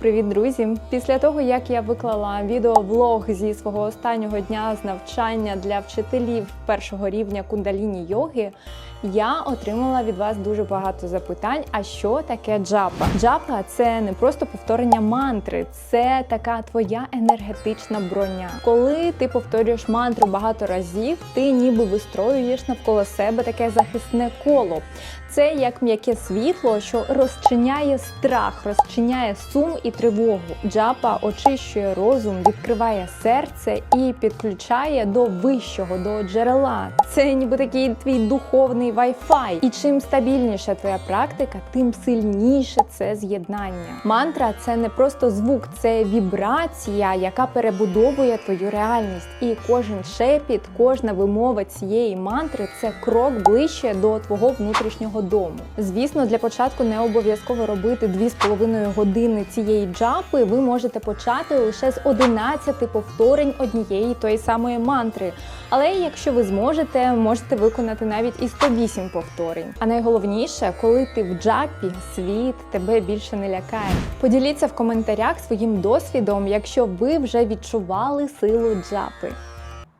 Привіт, друзі! Після того, як я виклала відеоблог зі свого останнього дня з навчання для вчителів першого рівня кундаліні йоги, я отримала від вас дуже багато запитань. А що таке джапа? Джапа це не просто повторення мантри, це така твоя енергетична броня. Коли ти повторюєш мантру багато разів, ти ніби вистроюєш навколо себе таке захисне коло. Це як м'яке світло, що розчиняє страх, розчиняє сум і тривогу. Джапа очищує розум, відкриває серце і підключає до вищого, до джерела. Це ніби такий твій духовний вайфай. І чим стабільніша твоя практика, тим сильніше це з'єднання. Мантра це не просто звук, це вібрація, яка перебудовує твою реальність. І кожен шепіт, кожна вимова цієї мантри це крок ближче до твого внутрішнього дому. Звісно, для початку не обов'язково робити 2,5 години цієї джапи. Ви можете почати лише з 11 повторень однієї тої самої мантри. Але якщо ви зможете, можете виконати навіть і 108 повторень. А найголовніше, коли ти в джапі, світ тебе більше не лякає. Поділіться в коментарях своїм досвідом, якщо ви вже відчували силу джапи.